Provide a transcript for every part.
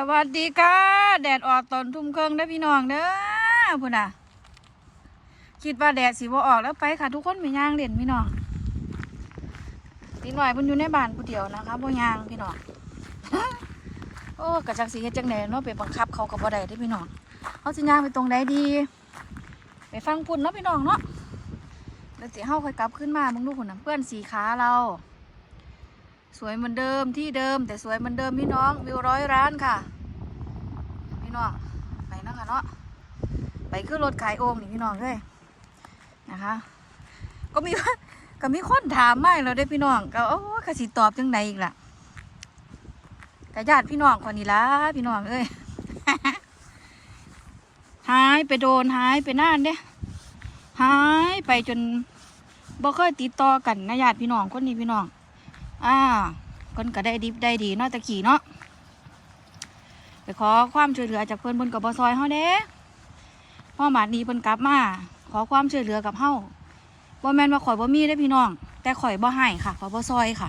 สวัสดีค่ะ แดดออกตอนทุ่มเครึ่องได้พี่น้องเด้อพุ่นน่ะ คิดว่าแดดสิบ่ออกแล้วไปค่ะ ทุกคนไปย่างเล่นพี่น้องตีหน่อยมันอยู่ในบ้านผู้เดียวนะคะบ่ย่างพี่น้องโอ้กระจักสิเฮ็ดจังไดเนาะไปบังคับเขาก็บ่ได้เด้พี่น้องเขาสิย่างไปตรงใดดี ไปฟังพุ่นเนาะพี่น้องเนาะแล้วสิเฮาค่อยกลับขึ้นมามึงดูพุ่นน่ะเพื่อนสีขาเรา สวยเหมือนเดิมที่เดิม แต่สวยเหมือนเดิมพี่น้องวิวร้อยร้านค่ะ พี่น้องไปเนาะคะเนาะไปขึ้นรถขายโอ่งนี่พี่น้องเลยนะคะ ก็มีก็มีคนถามมาอีกแล้วได้พี่น้องก็โอ้กสิตอบจังไดอีกล่ะกะญาติพี่น้องคนนี้ละพี่น้องเอ้ยหายไปโดนหายไปน่านเด้หายไปจนบ่เคยติดต่อกันนะญาติพี่น้องคนนี้พี่น้อง อ่าเพิ่นก็ได้ดิบได้ดีเนาะตะกี้เนาะไปขอความช่วยเหลือจากเพิ่อนเพิ่นกับบซอยเฮาเด้พ่อหมาดนี้เพิ่นกลับมาขอความช่วยเหลือกับเฮาบ่แม่นว่าข่อยบ่มีได้พี่น้อง แต่ข่อยบ่ให้ค่ะข่อยบ่ซอยค่ะ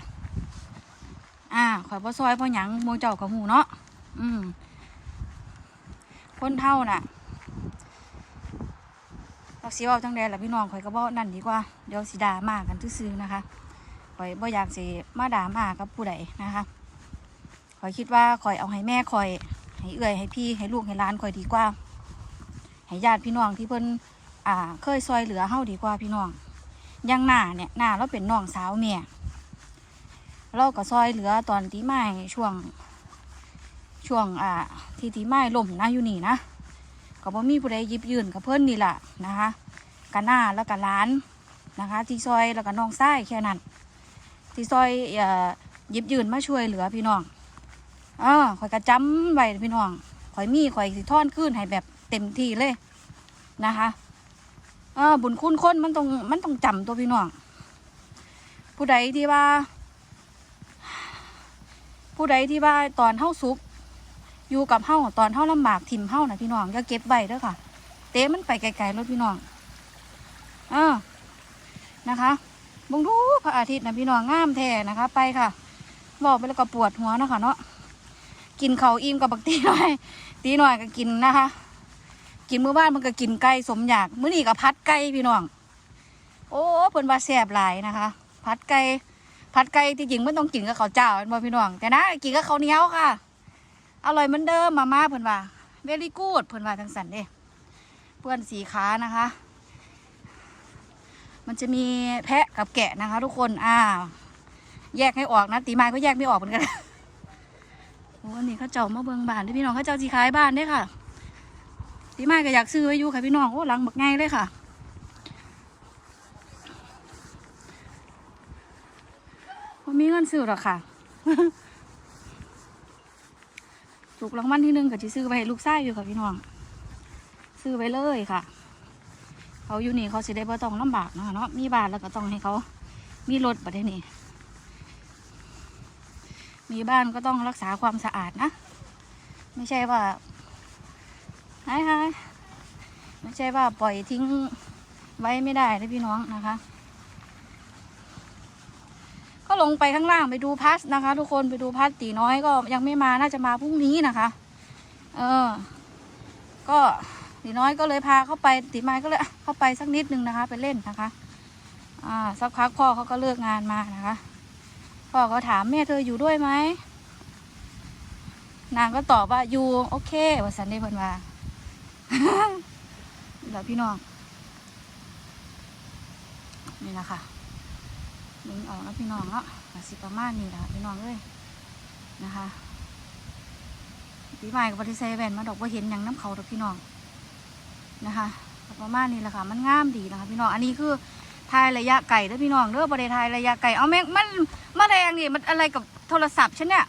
อ่าข่อยบ่ซอยพราะหยังหมู่เจ้าก็ฮู้เนาะอืมคนเท่าน่ะเราสิเว้าจังได๋ล่ะพี่น้องข่อยก็บ่นั่นดีกว่า เดี๋ยวสิด่ามากันซื่อๆนะคะ ข่อยบ่อยากสิมาด่ามากับผู้ใดนะคะข่อยคิดว่าข่อยเอาให้แม่ข่อย ให้เอื่อยให้พี่ให้ลูกให้หล้านข่อยดีกว่า ให้ญาติพี่น้องที่เพิ่นอ่าเคยซอยเหลือเฮาดีกว่าพี่น้องยังหน้าเนี่ยหน้าเราเป็นน้องสาวแม่เราก็ซอยเหลือตอนตีไม้ช่วง ช่วงอ่าที่ตีไม้ล่มนะอยู่นี่นะก็บ่มีผู้ใดยิบยืนกับเพิ่นนี่แหละนะคะกันหน้าแล้วก็หล้านนะคะ ที่ซอยแล้วก็น้องไส้แค่นั้น ที่ซอยอ่อหยิบยืนมาช่วยเหลือพี่น้องเออข่อยกระจำไว้พี่น้องข่อยมีข่อยสิท่อนขึ้นให้แบบเต็มที่เลยนะคะเออบุญคุณคนมันต้องมันต้องจำตัวพี่น้อง ผู้ใดที่ว่า ผู้ใดที่ว่าตอนเฮาสุก อยู่กับเฮาตอนเฮาลำบากถิ่มเฮานะพี่น้องอย่าเก็บไว้เด้อค่ะ เต้มันไปไกลๆรถพี่น้องเออนะคะ บงดูพระอาทิตย์นะพี่น้องงามแท้นะคะ ไปค่ะบอกไปแล้วก็ปวดหัวนะคะเนาะกินเขาอิ่มกับบักตีหน่อย ตีหน่อยก็กินนะคะ กินมื้อบ้านมันก็กินไก่สมอยากมื้อนี้ก็พัดไก่พี่น้อง โอ้เพิ่นว่าแซ่บหลายนะคะ พัดไก่พัดไก่ที่จริงมันต้องกินกับข้าวเจ้าเป็นบ่พี่น้อง แต่นะกินกับข้าวเหนียวค่ะ อร่อยเหมือนเดิมมาม่าเพิ่นว่าเวลี่กูดเพิ่นว่าจังสันเด้เพื่อนสีขานะคะ มันจะมีแพะกับแกะนะคะ ทุกคนอ่าแยกให้ออกนะตีไม้ก็แยกไม่ออกเหมือนกันโอ้อันนี้เขาเจ้ามาเบิงบ้านเด้พี่น้องเขาเจ้าสีขายบ้านเด้ค่ะ ตีไม้ก็อยากซื้อไว้อยู่ค่ะพี่น้องโอ้หลังบักไงเลยค่ะผมมีเงินซื้อหรอกค่ะถูกรางวัลที่หนึ่งก็จะซื้อไปให้ลูกชายอยู่ค่ะพี่น้อง ซื้อไปเลยค่ะ เขาอยู่นี่เขาสิได้บ่ต้องลำบากเนาะเนาะมีบ้านแล้วก็ต้องให้เขา มีรถประเทศนี้มีบ้านก็ต้องรักษาความสะอาดนะ ไม่ใช่ว่าหายหายไม่ใช่ว่าปล่อยทิ้งไว้ไม่ได้นะพี่น้องนะคะ ก็ลงไปข้างล่างไปดูพัสนะคะ ทุกคนไปดูพัสตีน้อยก็ยังไม่มาน่าจะมาพรุ่งนี้นะคะ เออ ก็ ตีน้อยก็เลยพาเข้าไปตีไม้ก็เลยเข้าไปสักนิดนึงนะคะ ไปเล่นนะคะ อ่าสักพักพ่อเขาก็เลิกงานมานะคะ พ่อก็ถามแม่เธออยู่ด้วยไหมนางก็ตอบว่าอยู่โอเคว่าสันได้เพิ่นว่าแล้วพี่น้องนี่นะคะลิงออกแล้วพี่น้องเนาะสิประมาณนี้แหละคะพี่น้องเอ้ยนะคะปีใหม่กับปฏิเสธแว่นมาดอกว่าเห็นหยังน้ำเขาดอกพี่น้อง นะคะประมาณนี้แหละค่ะ มันงามดีนะคะ พี่น้อง อันนี้คือทายระยะไก่เด้อพี่น้องเด้อประเดทายระยะไก่ เอาแม่งมันมาแรงนี่มันอะไรกับโทรศัพท์ฉันเนี่ย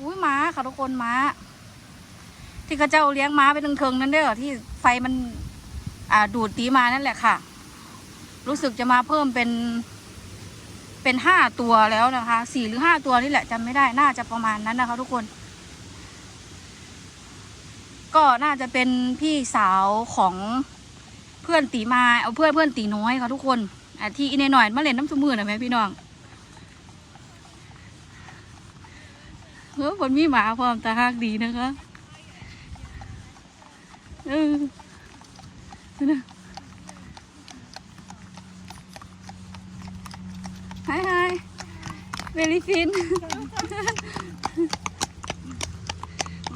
อุ้ยม้าค่ะทุกคนม้า ที่เขาเจ้าเลี้ยงม้าไปตึงเทิงนั่นเด้อที่ไฟมันอ่าดูดตีมานั่นแหละค่ะ รู้สึกจะมาเพิ่มเป็น เป็นห้าตัวแล้วนะคะสี่หรือห้าตัวนี่แหละจำไม่ได้น่าจะประมาณนั้นนะคะ ทุกคน ก็น่าจะเป็นพี่สาวของเพื่อนตีมาเอาเพื่อนเพื่อนตีน้อยค่ะทุกคนอะที่อีนหน่อยมาเล่นน้ำสมือหน่อยไหมพี่น้องเออคนมีหมาพร้อมตาฮักดีนะคะเออนะฮายฮายเวลิฟิน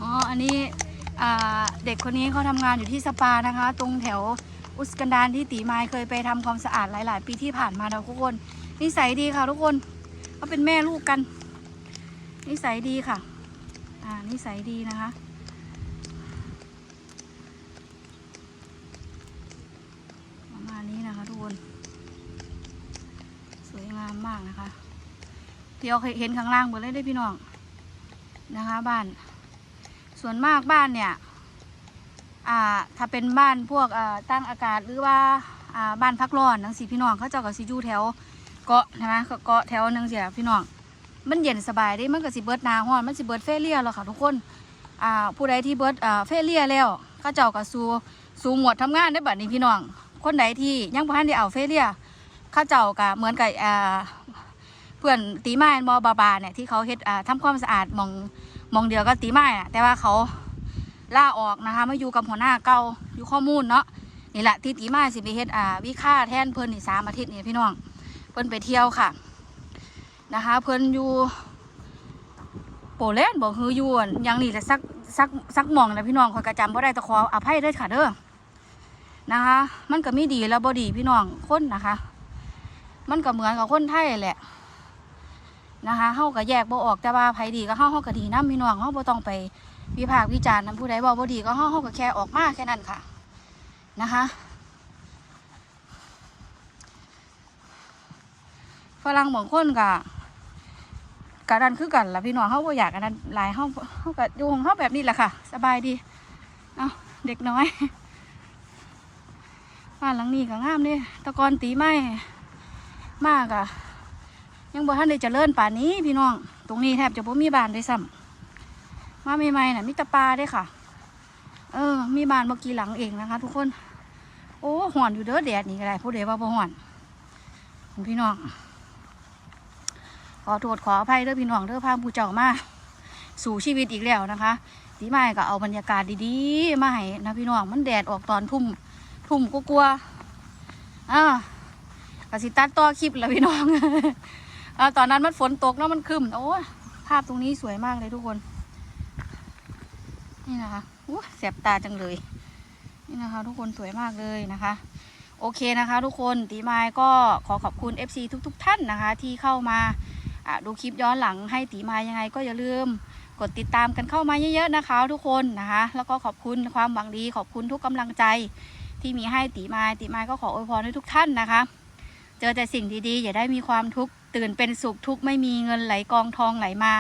อ๋อ อันนี้ เด็กคนนี้เขาทำงานอยู่ที่สปานะคะ ตรงแถวอุสกันดานที่ตีไม้เคยไปทำความสะอาดหลาย ๆ ปีที่ผ่านมาแล้วทุกคน นิสัยดีค่ะทุกคนเขาเป็นแม่ลูกกัน นิสัยดีค่ะ อ่านิสัยดีนะคะประมาณนี้นะคะทุกคน สวยงามมากนะคะ เดี๋ยวเห็นข้างล่างหมดเลยได้พี่น้องนะคะ บ้าน ส่วนมากบ้านเนี่ยอ่าถ้าเป็นบ้านพวกอ่าตั้งอากาศหรือว่าอ่าบ้านพักร้อนนังสีพี่น้องเขาเจ้ากับสิอยู่แถวเกาะใช่ไหมเกาะแถวหนึงเสียพี่น้องมันเย็นสบายได้มันก็สิเบิร์ดนาฮ้อนมันสิเบิร์ดเฟเลียแล้วค่ะทุกคนอ่าผู้ใดที่เบิดอ่าเฟเลียแล้วเขาเจ้าก็สู่สู่หมวดทำงานได้บัดนี้พี่น้องคนใดที่ยังบ่ทันได้เอาเฟเลียเขาเจ้าก็เหมือนกับอ่า พื่อนตีไม้บอบาบาเนี่ยที่เขาเฮ็ดอ่าทำความสะอาดมองมองเดียวก็ตีไม้แต่ว่าเขาล่าออกนะคะมาอยู่กับหัวหน้าเก่าอยู่ข้อมูลเนาะนี่แหละที่ตีไม้สิไปเฮ็ดวิค่าแทนเพิ่อนนี่สามอาทิตย์นี่พี่น้องเพิ่อนไปเที่ยวค่ะนะคะ เพิ่อนอยู่โปแลนด์บอกคือยู่อั่นยังนี่แหละสักสักสักมองนะพี่น้องคอยกระจำบ่ได้ตะขออภัยเด้อค่ะเด้อนะคะ มันก็ไม่ดีแล้วบ่ดีพี่น้องคนนะคะ มันก็เหมือนกับคนไทยแหละ นะคะเฮาก็แยกบ่ออกแต่ว่าไผดีก็เฮาเฮาก็ดีนํพี่น้องเฮาบ่ต้องไปวิพากษ์วิจารณ์นํผู้ใดเว้าบ่ดีก็เฮาเฮาก็แค่ออกมาแค่นั้นค่ะนะคะฝรั่งบางคนก็กะดันคือกันล่ะพี่น้องเขาบ่อยากอันนั้นหลายเขาเขาก็อยู่ของเขาแบบนี้แหละค่ะ สบายดีเอาเด็กน้อยบ้านหลังนี้ก็งามเด้ตะกอนตีไม้มากอะ ยังบ่ทันได้เจริญป่านนี้พี่น้อง ตรงนี้แทบจะบ่มีบ้านด้วยซ้ำมาใหม่ๆน่ะมีตะปลาเด้ค่ะ เออ มีบ้านบ่อกี่หลังเองนะคะ ทุกคน โอ้ห่อนอยู่เด้อแดดนี่ก็ได้ผู้ใดว่าบ่ห่อนพี่น้อง ขอโทษขออภัยเด้อพี่น้องเด้อพาผู้เจ้ามาสู่ชีวิตอีกแล้วนะคะตีไม้ก็เอาบรรยากาศดีๆมาให้นะพี่น้องมันแดดออกตอนทุ่มทุ่มก็กลัวๆอ่ากสิตัดต่อคลิปแล้วพี่น้อง อ่าตอนนั้นมันฝนตกแล้วมันคึมโอ้ภาพตรงนี้สวยมากเลยทุกคน นี่นะคะอู้แสบตาจังเลย นี่นะคะ ทุกคนสวยมากเลยนะคะ โอเคนะคะ ทุกคนตีไม้ก็ขอขอบคุณ FC ทุกๆท่านนะคะ ที่เข้ามาดูคลิปย้อนหลังให้ตีไม้ยังไง ก็อย่าลืมกดติดตามกันเข้ามาเยอะๆนะคะ ทุกคนนะคะ แล้วก็ขอบคุณความหวังดี ขอบคุณทุกกำลังใจ ที่มีให้ตีไม้ตีไม้ก็ขออวยพรให้ทุกท่านนะคะ เจอแต่สิ่งดีๆ อย่าได้มีความทุกข์ ตื่นเป็นสุขทุกข์ไม่มีเงินไหลกองทองไหลมา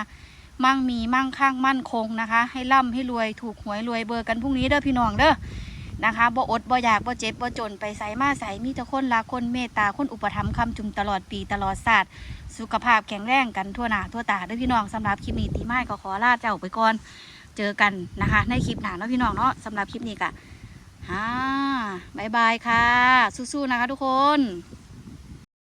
มั่งมีมั่งคั่งมั่นคงนะคะ ให้ร่ำให้รวยถูกหวยรวยเบอร์กันพรุ่งนี้เด้อพี่น้องเด้อนะคะบ่อดบ่อยากบ่เจ็บบ่จนไปใส่มาใส่มีแต่คนรักคนเมตตาคนอุปถัมภ์คำจุมตลอดปีตลอดศาสตร์สุขภาพแข็งแรงกันทั่วหน้าทั่วตาเด้วยพี่น้องสำหรับคลิปนี้ตีไม้ก็ขอลาเจ้าไปก่อนเจอกันนะคะ ในคลิปหน้าเนาะพี่น้องเนาะสำหรับคลิปนี้ก็ฮ่าบายบายค่ะ สู้ๆนะคะทุกคน